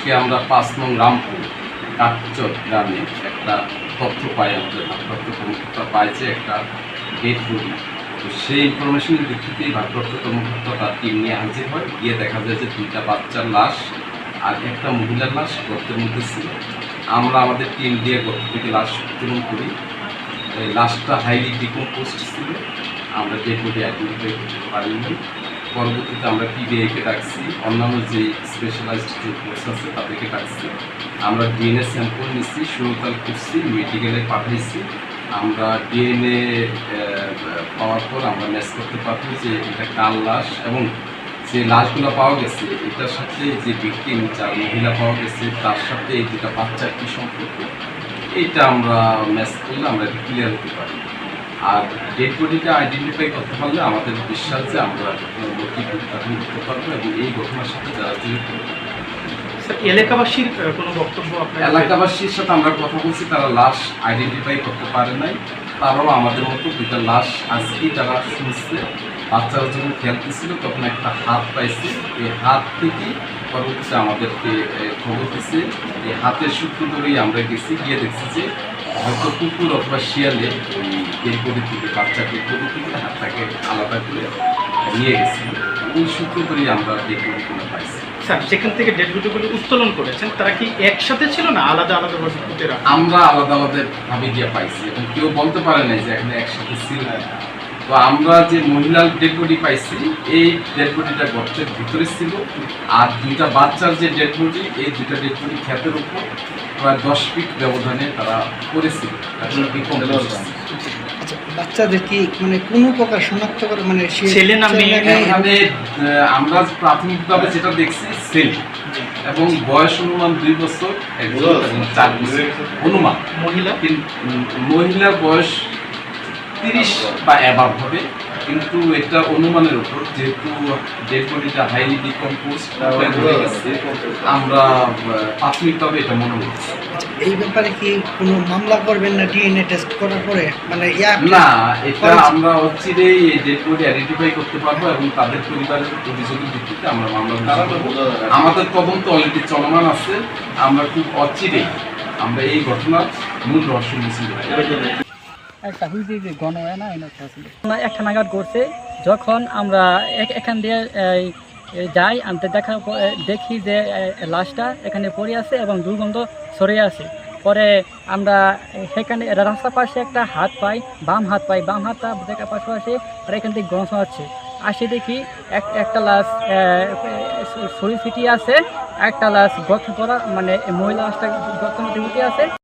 আজকে আমরা পাঁচ নং রামপুর কাঠচর গ্রামে একটা তথ্য পাই, আমাদের ভারপ্রাপ্ত পাইছে একটা ডেড বডি তো সেই ইনফরমেশনের ভিত্তিতেই ভারপ্রাপ্ত কর্মকর্তা তার টিম নিয়ে হাজির হয়। গিয়ে দেখা যায় যে দুইটা বাচ্চার লাশ আর একটা মহিলার লাশ গর্তের মধ্যে ছিল। আমরা আমাদের টিম দিয়ে গর্ত থেকে লাশ উত্তোলন করি। লাশটা হাইলি ডিকম্পোস্ট ছিল। আমরা ডেড বডি আইডেন্টিফাই করতে পারিনি। পরবর্তীতে আমরা পিবিআইকে ডাকছি? অন্যান্য যে স্পেশালাইজড যে কোর্স আছে, তাদেরকে ডাকছি। আমরা ডিএনএ স্যাম্পল নিচ্ছি, সুরতাল করছি মেডিকেলে পাঠাইছি আমরা ডিএনএ পাওয়ার পর আমরা ম্যাচ করতে পারব যে এটা কার লাশ এবং যে লাশগুলো পাওয়া গেছে, এটার সাথে যে ভিকটিম যার মহিলা পাওয়া গেছে, তার সাথে এই দুটা বাচ্চার কী সম্পর্ক? এইটা আমরা ম্যাচ করলে আমরা ক্লিয়ার হতে পারি। আর ডেড বডিটা আইডেন্টিফাই করতে পারলে আমাদের বিশ্বাস যে আমরা মোটিভ নির্ধারণ করতে পারব এবং এই ঘটনার সাথে যারা জড়িত। এলাকাবাসীর কোনো বক্তব্য এলাকাবাসীর সাথে আমরা কথা বলছি তারা লাশ আইডেন্টিফাই করতে পারে নাই। তারাও আমাদের মতো দুইটা লাশ আজকেই তারা শুনছে বাচ্চারা যখন খেলতেছিল তখন একটা হাত পাইছে। এই হাত থেকে পরবর্তীতে আমাদেরকে খবর দিচ্ছে এই হাতের সূত্র ধরেই আমরা গেছি গিয়ে দেখছি যে হয়তো কুকুর অথবা শিয়ালে ওই বাচ্চাকে হাতটাকে আলাদা করে নিয়ে গেছে। ওই সূত্র করেই আমরা ডেলকড়িগুলো পাইছি। স্যার সেখান থেকে ডেড বডিগুলো উত্তোলন করেছেন তারা কি একসাথে ছিল না আলাদা আলাদা ভাবে আমরা আলাদা আলাদা ভাবে গিয়ে পাইছি। এবং কেউ বলতে পারে নাই যে এখানে একসাথে ছিল তো আমরা যে মহিলার ডেড বডি পাইছি এই ডেড বডিটা গর্তের ভিতরে ছিল। আর দুইটা বাচ্চার যে ডেড বডি এই দুইটা ডেড বডি খ্যাতের উপর প্রায় দশ ফিট ব্যবধানে তারা করেছিল। আচ্ছা বাচ্চাদের কি মানে কোনো প্রকার শনাক্ত করে মানে ছেলে না মেয়ে? আমরা প্রাথমিকভাবে যেটা দেখছি সেল এবং বয়স অনুমান দুই বছর চার বছর। অনুমান। মহিলা? মহিলার বয়স তিরিশ বা অ্যাবাভ হবে। কিন্তু এটা অনুমানের উপর যেহেতু ডেড বডিটা হাইলি ডিকম্পোজ আমরা প্রাথমিকভাবে এটা মনে আচ্ছা, এই ব্যাপারে কি কোনো মামলা করবেন না ডিএনএ টেস্ট করার পরে? মানে না এটা আমরা অচিরেই এই ডেড বডি আইডেন্টিফাই করতে পারব এবং তাদের পরিবারের অভিযোগের ভিত্তিতে আমরা মামলা। আমাদের তদন্ত অলরেডি চলমান আছে। আমরা খুব অচিরেই আমরা এই ঘটনার মূল রহস্য মিছিল একটা হুইজি যে গণ হয় না একটা নাগাদ করছে, যখন আমরা এখান দিয়ে যাই, আনতে পর দেখি যে লাশটা এখানে পড়ে আছে এবং দুর্গন্ধ সরে আছে। পরে আমরা সেখানে রাস্তার পাশে একটা হাত পাই, বাম হাত পাই, বাম হাতটা দেখার পাশাপাশি আর এখান থেকে গন্ধ হচ্ছে আসে দেখি এক একটা লাশ শরীর ফিটিয়ে আছে একটা লাশ গর্ত করা মানে মহিলা লাশটা মধ্যে উঠে আছে।